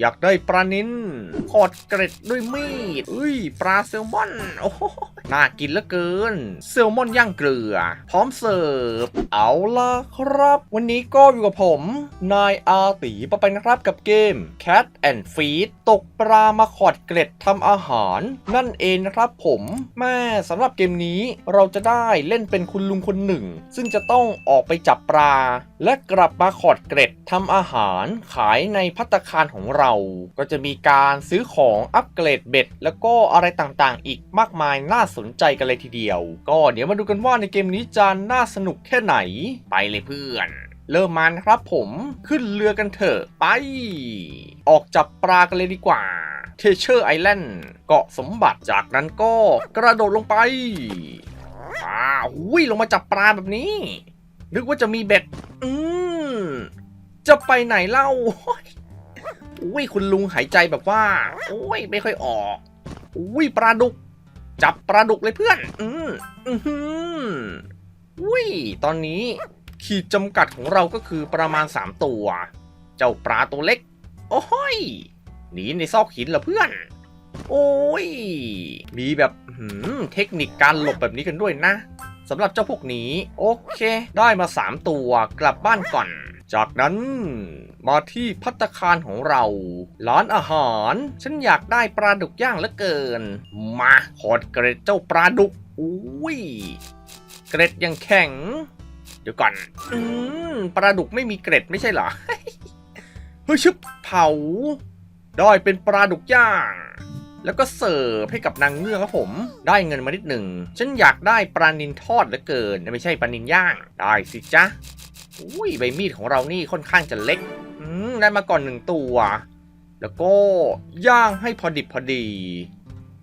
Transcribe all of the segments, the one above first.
อยากได้ปลานินขอดเกร็ดด้วยมีดอุ้ยปลาแซลมอน โอ้ น่ากินเหลือเกินแซลมอนย่างเกลือ พร้อมเสิร์ฟ เอาล่ะครับ วันนี้ก็อยู่กับผม นายอาตีปะไปนะครับกับเกม Cat and Feed ตกปลามาขอดเกร็ดทำอาหาร นั่นเองนะครับผมแม่สำหรับเกมนี้เราจะได้เล่นเป็นคุณลุงคนหนึ่ง ซึ่งจะต้องออกไปจับปลา และกลับมาขอดเกร็ดทำอาหารขายในพัตตาคารของเรา ก็จะมีการซื้อของอัปเกรดเบ็ด แล้วก็อะไรต่างๆ อีกมากมายน่าสนใจกันเลยทีเดียว ก็เดี๋ยวมาดูกันว่าในเกมนี้จะน่าสนุกแค่ไหนไปเลยเพื่อนเริ่มมานะครับผมขึ้นเรือกันเถอะไป ออกจับปลากันเลยดีกว่าเทเชอร์ไอแลนด์เกาะสมบัติจากนั้นก็กระโดดลงไปอ้าวหุยลงมาจับปลาแบบนี้ นึกว่าจะมีเบ็ด อืมจะไปไหนเล่าอุ้ยคุณลุงหายใจแบบว่า โอ้ยไม่ค่อยออกอุ้ยปลาดุก จับปลาดุกเลยเพื่อน อืมอือหืออุ้ย ตอนนี้ขีดจำกัดของเราก็คือประมาณ 3 ตัว เจ้าปลาตัวเล็ก โอ้ยหนีในซอกหินเหรอเพื่อน โอ้ย มีแบบหืมเทคนิคการหลบแบบนี้กันด้วยนะสำหรับเจ้าพวกนี้ โอเค ได้มา 3 ตัวกลับบ้านก่อน จากนั้นมาที่พัตคารของเรา ร้านอาหาร ฉันอยากได้ปลาดุกย่างเหลือเกิน มาขอดเกร็ดเจ้าปลาดุกอุ้ยเกร็ดยังแข็ง เดี๋ยวก่อน อืมปลาดุกไม่มีเกร็ดไม่ใช่เหรอ เฮ้ยชึบเผาได้เป็นปลาดุกย่าง แล้วก็เสิร์ฟให้กับนางเงือกครับผม ได้เงินมานิดหนึ่ง ฉันอยากได้ปลานินทอดเหลือเกิน ไม่ใช่ปลานินย่าง ได้สิจ๊ะ อุ้ยใบมีดของเรานี่ค่อนข้างจะเล็กอืมได้มาก่อนหนึ่งตัว แล้วก็ย่างให้พอดิบพอดี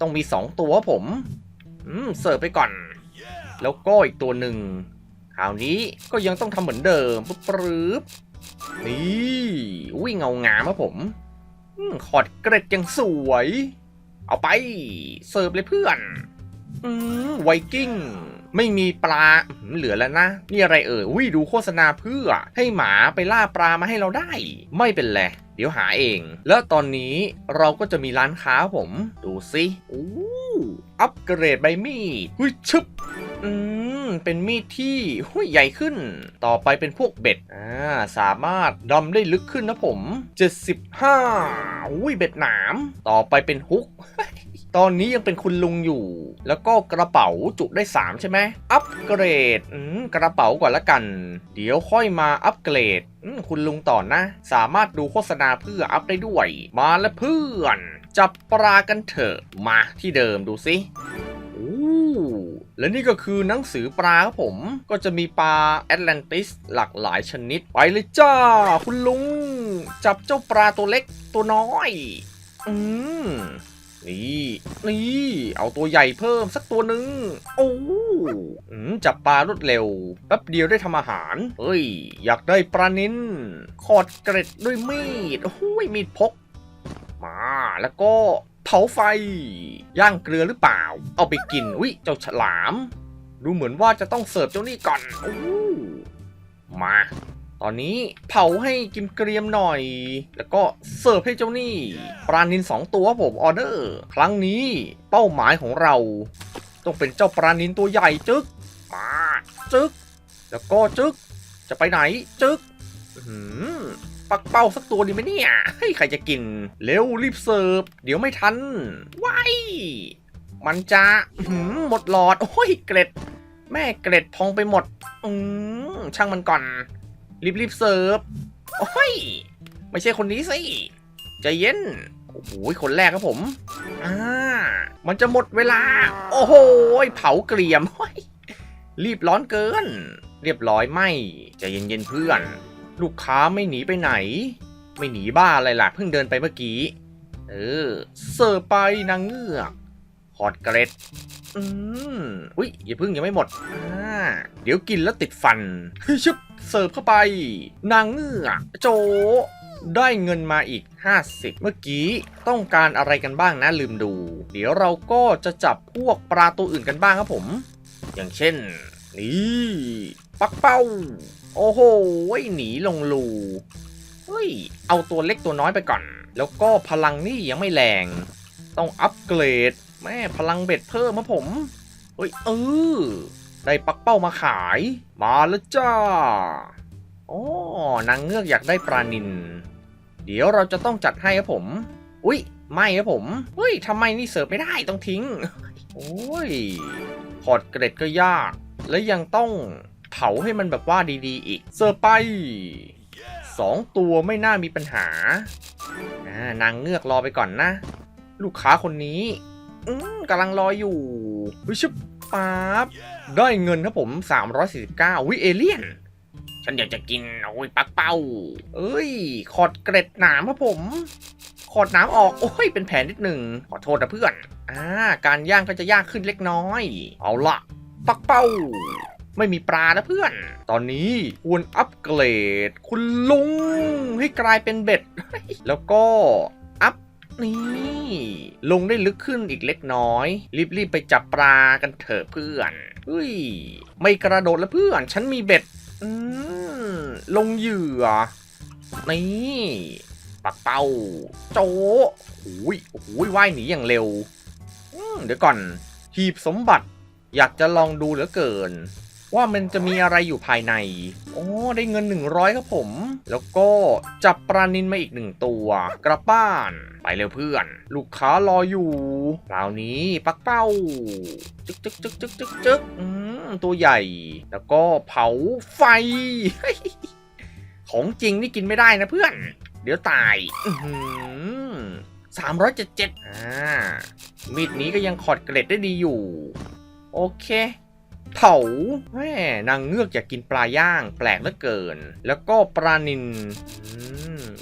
ต้องมีสองตัวผม อืมเสิร์ฟไปก่อน แล้วก็อีกตัวหนึ่งคราวนี้ก็ยังต้องทำเหมือนเดิมปุ๊บปึ๊บนี่อุ้ยเงางามครับผมอมขอดเกร็ดยังสวย เอาไป เสิร์ฟเลยเพื่อน อืมไวกิ้ง ไม่มีปลาเหลือแล้วนะ นี่อะไรเอ่ยอุ้ยดูโฆษณาเพื่อ ให้หมาไปล่าปลามาให้เราได้ ไม่เป็นไรเดี๋ยวหาเอง แล้วตอนนี้เราก็จะมีร้านค้าผม ดูสิอู้อัปเกรดใบมีดหุ้ยชึบอืม เป็นมีดที่หุ้ยใหญ่ขึ้น ต่อไปเป็นพวกเบ็ด อ่า สามารถดำได้ลึกขึ้นนะผม 75อุ้ยเบ็ดหนาม ต่อไปเป็นฮุก ตอนนี้ยังเป็นคุณลุงอยู่ แล้วก็กระเป๋าจุได้ 3 ใช่ไหมอัปเกรดอืมกระเป๋าก่อนละกัน เดี๋ยวค่อยมาอัปเกรดอืมคุณลุงต่อนะ สามารถดูโฆษณาเพื่ออัพได้ด้วย มาแล้วเพื่อน จับปลากันเถอะ มาที่เดิมดูสิโอ้และนี่ก็คือหนังสือปลาครับผม ก็จะมีปลาแอตแลนติสหลากหลายชนิด ไปเลยจ้า คุณลุง จับเจ้าปลาตัวเล็กตัวน้อย อืม นี่นี่เอาตัวใหญ่เพิ่มสักตัวหนึ่งโอ้อืมจับปลารวดเร็วแป๊บเดียวได้ทำอาหารเฮ้ย อยากได้ปลานินขอดเกร็ดด้วยมีดโอ้ยมีดพก มาแล้วก็เผาไฟ ย่างเกลือหรือเปล่า เอาไปกินวิเจ้าฉลาม ดูเหมือนว่าจะต้องเสิร์ฟเจ้านี่ก่อนโอ้มา ตอนนี้เผาให้กินเกรียมหน่อย แล้วก็เสิร์ฟให้เจ้านี่ปลานินสองตัวผมออเดอร์ ครั้งนี้เป้าหมายของเรา ต้องเป็นเจ้าปลานินตัวใหญ่จึกมาจึก แล้วก็จึก จะไปไหนจึกหือปักเป้าสักตัวดีไหมเนี่ยให้ยใครจะกิน เร็วรีบเสิร์ฟ เดี๋ยวไม่ทันว้ายมันจะหือหมดหลอด โอ้ยเกร็ด แม่เกร็ดพองไปหมด อืมช่างมันก่อน รีบรีบเสิร์ฟ โอ้ย ไม่ใช่คนนี้สิ ใจเย็น โอ้โห คนแรกครับผม อ่า มันจะหมดเวลา โอ้โห เผาเกรียม รีบร้อนเกิน เรียบร้อยไมใจเย็นๆเพื่อน ลูกค้าไม่หนีไปไหน ไม่หนีบ้าอะไรล่ะ เพิ่งเดินไปเมื่อกี้ เออ เสิร์ฟไปนางเงือก อตเกรดอืมอุ้ยอย่าพิ่งยังไม่หมดอ่าเดี๋ยวกินแล้วติดฟันชึบเสิร์ฟเข้าไป นางเงือกโจ ได้เงินมาอีก 50 เมื่อกี้ต้องการอะไรกันบ้างนะลืมดู เดี๋ยวเราก็จะจับพวกปลาตัวอื่นกันบ้างครับผม อย่างเช่น นี่ปักเป้า โอ้โหหนีลงรูเฮ้ย เอาตัวเล็กตัวน้อยไปก่อน แล้วก็พลังนี่ยังไม่แรง ต้องอัปเกรด แม่พลังเบ็ดเพิ่มมาผม เฮ้ยเออ ได้ปักเป้ามาขาย มาแล้วจ้าอ๋อนางเงือกอยากได้ปลานิน เดี๋ยวเราจะต้องจัดให้ครับผม อุ้ยไม่ครับผม เฮ้ยทำไมนี่เสิร์ฟไม่ได้ต้องทิ้ง โอ้ยพอร์ตเกรดก็ยาก และยังต้องเผาให้มันแบบว่าดีๆ อีก เสิร์ฟไปสองตัวไม่น่ามีปัญหาอ่านางเงือกรอไปก่อนนะ ลูกค้าคนนี้อืมกำลังรออยู่วิชบปั๊บได้เงินครับผม 349 วิเอเลียน ฉันอยากจะกินโอ้ยปักเป้า เอ้ย ขอดเกร็ดหนามครับผม ขอดนามออก โอ้ย เป็นแผลนิดหนึ่ง ขอโทษนะเพื่อน อ่า การย่างก็จะยากขึ้นเล็กน้อย เอาละปักเป้า ไม่มีปลานะเพื่อน ตอนนี้ควรอัปเกรด คุณลุงให้กลายเป็นเบ็ด แล้วก็อัพ นี่ ลงได้ลึกขึ้นอีกเล็กน้อย รีบๆไปจับปลากันเถอะเพื่อนเฮ้ย ไม่กระโดดแล้วเพื่อน ฉันมีเบ็ดอืมลงเหยื่อ นี่ปักเป้า โจโอ้ยโอ้ยว่ายหนีอย่างเร็ว เดี๋ยวก่อน หีบสมบัติ อยากจะลองดูเหลือเกิน ว่ามันจะมีอะไรอยู่ภายใน โอ้ได้เงิน 100 ครับผม แล้วก็จับปลานินมาอีกหนึ่งตัว กระบ้าน ไปเร็วเพื่อน ลูกค้ารออยู่คราวนี้ปักเป้า จึกจึกจึกจึกจึกจึกอืมตัวใหญ่ แล้วก็เผาไฟ ของจริงนี่กินไม่ได้นะเพื่อน เดี๋ยวตายสามร้อยเจ็ดเจ็ดอ่ามีดนี้ก็ยังขอดเกล็ดได้ดีอยู่ โอเค เถาแม่นางเงือกอยากกินปลาย่าง แปลกเหลือเกิน แล้วก็ปลานิน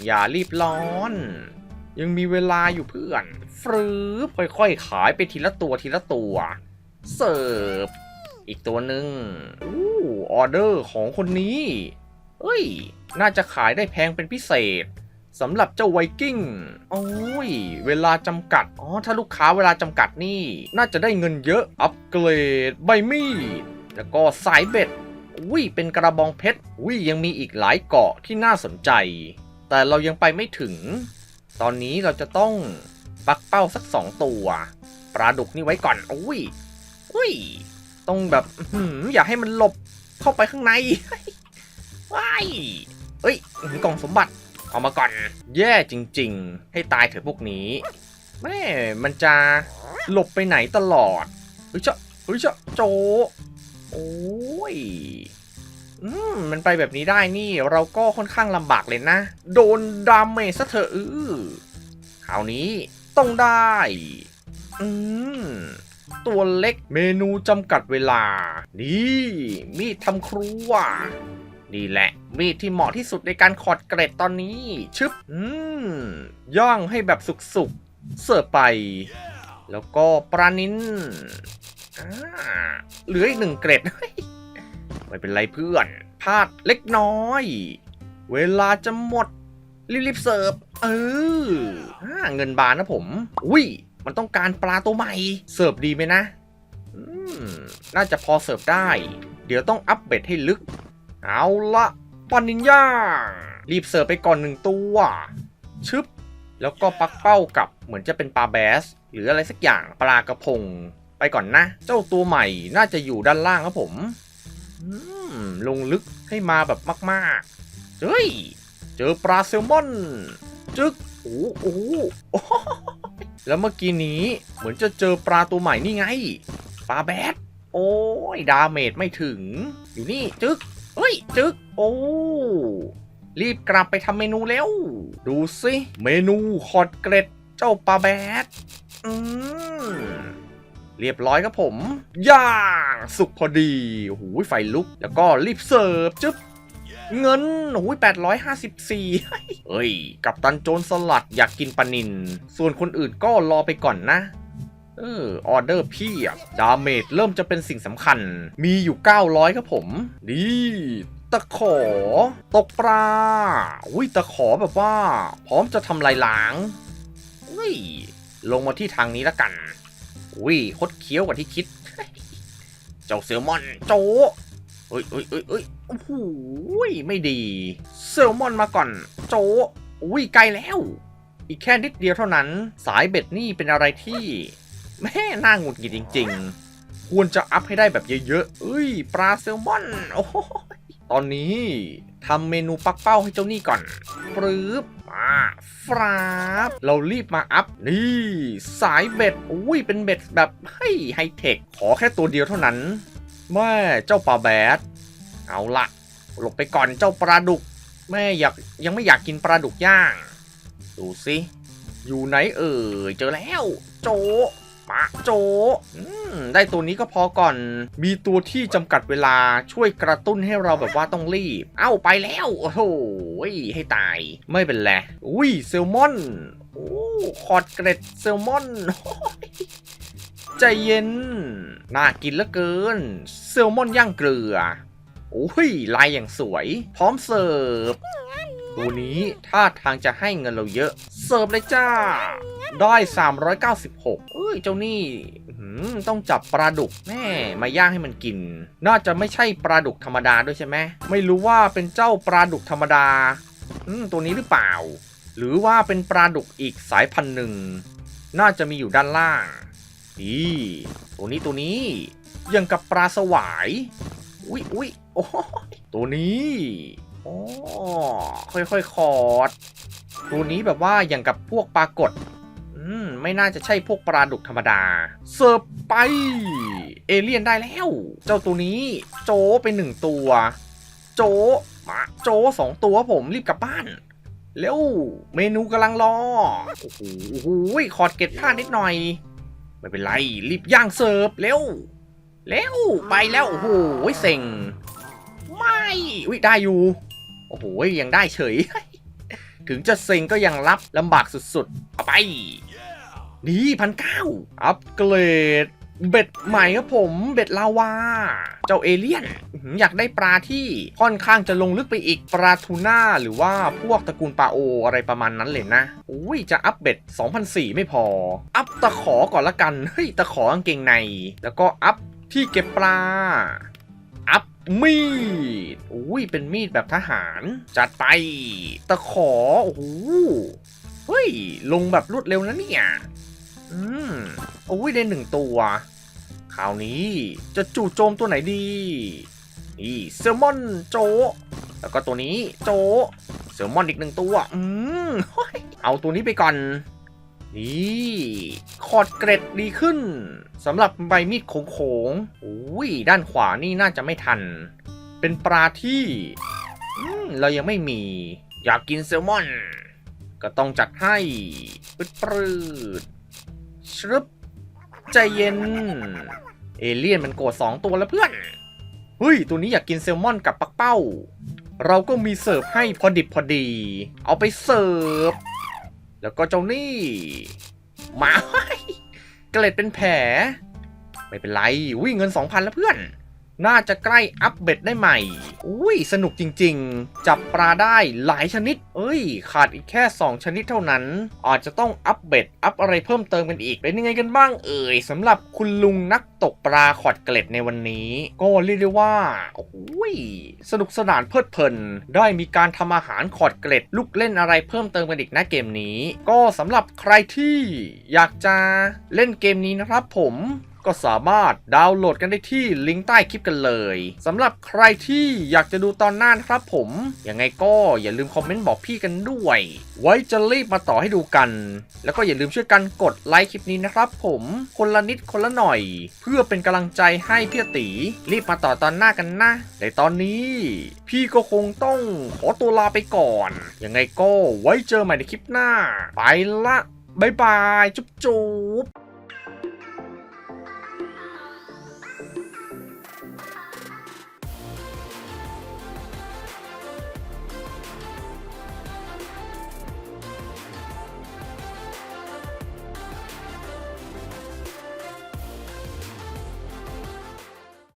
อย่ารีบร้อน ยังมีเวลาอยู่เพื่อนฟรืบค่อยๆ ขายไปทีละตัวทีละตัว เสิร์ฟ อีกตัวหนึ่งอู้ออเดอร์ของคนนี้ เอ้ย น่าจะขายได้แพงเป็นพิเศษ สำหรับเจ้าไวกิ้ง โอ้ย เวลาจำกัด อ๋อ ถ้าลูกค้าเวลาจำกัดนี่ น่าจะได้เงินเยอะ อัปเกรด ใบมีด แล้วก็สายเบ็ดอุ้ยเป็นกระบองเพชรอุ้ยยังมีอีกหลายเกาะที่น่าสนใจ แต่เรายังไปไม่ถึง ตอนนี้เราจะต้องปักเป้าสักสองตัว ปลาดุกนี่ไว้ก่อนอุ้ยอุ้ย ต้องแบบอื้อหืออย่าให้มันหลบเข้าไปข้างในว้ายเอ้ยกล่องสมบัติ เอามาก่อน แย่จริง ๆ ให้ตายเถอะพวกนี้แม่มันจะหลบไปไหนตลอดเฮ้ยเจ้าเฮ้ยเจ้าโจ โอ้ยอืมมันไปแบบนี้ได้นี่เราก็ค่อนข้างลำบากเลยนะ โดนดาเมจซะเถอะอือคราวนี้ต้องได้ อืมตัวเล็กเมนูจำกัดเวลา นี่ มีดทำครัว นี่แหละ มีดที่เหมาะที่สุดในการขอดเกรดตอนนี้ ชึบ อืม ย่างให้แบบสุกๆ เสิร์ฟไป แล้วก็ปลานินเหลืออีกหนึ่งเกรด ไม่เป็นไรเพื่อน พลาดเล็กน้อย เวลาจะหมด รีบๆเสิร์ฟ เออ เงินบานนะผม อุ้ย มันต้องการปลาตัวใหม่ เสิร์ฟดีไหมนะน่าจะพอเสิร์ฟได้ เดี๋ยวต้องอัปเดตให้ลึก เอาละปลานินย่ารีบเสิร์ฟไปก่อนหนึ่งตัวชึบ แล้วก็ปักเป้ากับเหมือนจะเป็นปลาแบส หรืออะไรสักอย่างปลากระพง ไปก่อนนะ เจ้าตัวใหม่น่าจะอยู่ด้านล่างครับผมลงลึกให้มาแบบมากๆ เฮ้ย เจอปลาแซลมอน จึ๊กโอ้โหแล้วเมื่อกี้นี้เหมือนจะเจอปลาตัวใหม่นี่ไง ปลาแบด โอ้ย ดาเมจไม่ถึง อยู่นี่ จึ๊ก เฮ้ย จึ๊กโอ้ รีบกลับไปทำเมนูแล้ว ดูสิเมนูคอดเกร็ดเจ้าปลาแบดอืมเรียบร้อยครับผม ย่างสุกพอดีโอ้โหไฟลุก แล้วก็รีบเสิร์ฟจึ๊บเงินโอ้ยแปดร้อยห้าสิบสี่เฮ้ย กับตันโจรสลัดอยากกินปลานิน ส่วนคนอื่นก็รอไปก่อนนะ เออออเดอร์พี่ดาเมจเริ่มจะเป็นสิ่งสำคัญ มีอยู่ 900 ครับผม ดีตะขอ ตกปลาอุ้ยตะขอแบบว่า พร้อมจะทำลายล้างเฮ้ยลงมาที่ทางนี้ละกันอุ้ยคดเคี้ยวกว่าที่คิด เจ้าเซลมอนโจเอ้ยเอ้ยเอ้ยเอ้ยโอ้โหไม่ดีเซลมอนมาก่อน โจอุ้ยไกลแล้ว อีกแค่นิดเดียวเท่านั้น สายเบ็ดนี่เป็นอะไรที่ แม่น่าหงุดหงิดจริง ๆ ควรจะอัพให้ได้แบบเยอะๆเอ้ย ปลาแซลมอน โอ้โหตอนนี้ทำเมนูปักเป้าให้เจ้านี่ก่อนปรื๊บมาฟราบเรารีบมาอัพ นี่ สายเบ็ด อุ้ย เป็นเบ็ดแบบเฮ้ไฮเทค ขอแค่ตัวเดียวเท่านั้น แม่เจ้าปลาแบด เอาละหลบไปก่อนเจ้าปลาดุก แม่อยากยังไม่อยากกินปลาดุกย่าง ดูสิ อยู่ไหนเอ่ยเจอแล้ว โจ โจได้ตัวนี้ก็พอก่อน มีตัวที่จำกัดเวลาช่วยกระตุ้นให้เราแบบว่าต้องรีบ เอ้าไปแล้ว โอ้โหให้ตาย ไม่เป็นไรอุ้ยเซลมอน โอ้คอร์ดเกรดเซลมอนใจเย็น น่ากินเหลือเกิน เซลมอนย่างเกลือ โอ้ย ลายอย่างสวย พร้อมเสิร์ฟ ตัวนี้ท่าทางจะให้เงินเราเยอะ เสิร์ฟเลยจ้า ได้ 396 เอ้ย เจ้านี่อื้อหือต้องจับปลาดุกแม่มาย่างให้มันกิน น่าจะไม่ใช่ปลาดุกธรรมดาด้วยใช่ไหม ไม่รู้ว่าเป็นเจ้าปลาดุกธรรมดา ตัวนี้หรือเปล่า หรือว่าเป็นปลาดุกอีกสายพันธุ์หนึ่ง น่าจะมีอยู่ด้านล่างนี่ตัวนี้ตัวนี้ ยังกับปลาสวาย อุ้ยอุ้ยโอ้ตัวนี้ โอ้ค่อยๆคอด ตัวนี้แบบว่าอย่างกับพวกปลากดอืมไม่น่าจะใช่พวกปลาดุกธรรมดา เสิร์ฟไป เอเลี่ยนได้แล้ว เจ้าตัวนี้ โจไปหนึ่งตัว โจมาโจสองตัวผมรีบกลับบ้านเร็วเมนูกำลังรอ โอ้โหโอ้โหคอดเก็ตพลาดนิดหน่อย ไม่เป็นไร รีบย่างเสิร์ฟเร็ว เร็ว ไปแล้ว โอ้โหเซ็ง ไม่วิได้อยู่ โอ้โหยังได้เฉย ถึงจะเซ็งก็ยังรับลำบากสุดๆเอาไป นี่พันเก้าอัปเกรดเบ็ดใหม่ครับผมเบ็ดลาวา เจ้าเอเลี่ยน อยากได้ปลาที่ค่อนข้างจะลงลึกไปอีกปลาทูน่าหรือว่าพวกตระกูลปลาโออะไรประมาณนั้นเลยนะอุ้ยจะอัปเบ็ด2,004 ไม่พอ อัพตะขอก่อนละกัน เฮ้ย ตะขอกางเกงใน แล้วก็อัพที่เก็บปลา อัพ มีดอุ้ยเป็นมีดแบบทหาร จัดไป ตะขอ โอ้โหเฮ้ย ลงแบบรวดเร็วนะเนี่ย อืมโอ้ยได้หนึ่งตัวคราวนี้จะจู่โจมตัวไหนดี นี่เซลมอนโจ แล้วก็ตัวนี้โจ เซลมอนอีกหนึ่งตัว อืมเฮ้ยเอาตัวนี้ไปก่อน นี่ คอดเกรดดีขึ้น สำหรับใบมีดโค้งๆอุ้ยด้านขวานี่น่าจะไม่ทัน เป็นปลาที่เรายังไม่มี อยากกินแซลมอน ก็ต้องจัดให้ปืดปืดชรึบใจเย็น เอเลี่ยนมันโกรธสองตัวแล้วเพื่อนเฮ้ย ตัวนี้อยากกินแซลมอนกับปักเป้า เราก็มีเสิร์ฟให้พอดิบพอดี เอาไปเสิร์ฟ แล้วก็เจ้านี่หมา เกล็ดเป็นแผล ไม่เป็นไร วิ่งเงิน2,000แล้วเพื่อน น่าจะใกล้อัปเบ็ดได้ใหม่ อุ้ยสนุกจริงๆ จับปลาได้หลายชนิด เอ้ย ขาดอีกแค่ 2 ชนิดเท่านั้น อาจจะต้องอัปเบ็ดอัพอะไรเพิ่มเติมกันอีก เป็นยังไงกันบ้างเอ่ยสำหรับคุณลุงนักตกปลาขอดเกล็ดในวันนี้ ก็เรียกได้ว่าโอ้ยสนุกสนานเพลิดเพลิน ได้มีการทำอาหารขอดเกล็ดลูกเล่นอะไรเพิ่มเติมกันอีกนะเกมนี้ ก็สำหรับใครที่อยากจะเล่นเกมนี้นะครับผม ก็สามารถดาวน์โหลดกันได้ที่ลิงก์ใต้คลิปกันเลยสำหรับใครที่อยากจะดูตอนหน้านะครับผม ยังไงก็อย่าลืมคอมเมนต์บอกพี่กันด้วย ไว้จะรีบมาต่อให้ดูกัน แล้วก็อย่าลืมช่วยกันกดไลค์คลิปนี้นะครับผมคนละนิดคนละหน่อย เพื่อเป็นกำลังใจให้พี่ตีรีบมาต่อตอนหน้ากันนะในตอนนี้ พี่ก็คงต้องขอตัวลาไปก่อน ยังไงก็ไว้เจอใหม่ในคลิปหน้า ไปละบายบาย จุ๊บจุ๊บ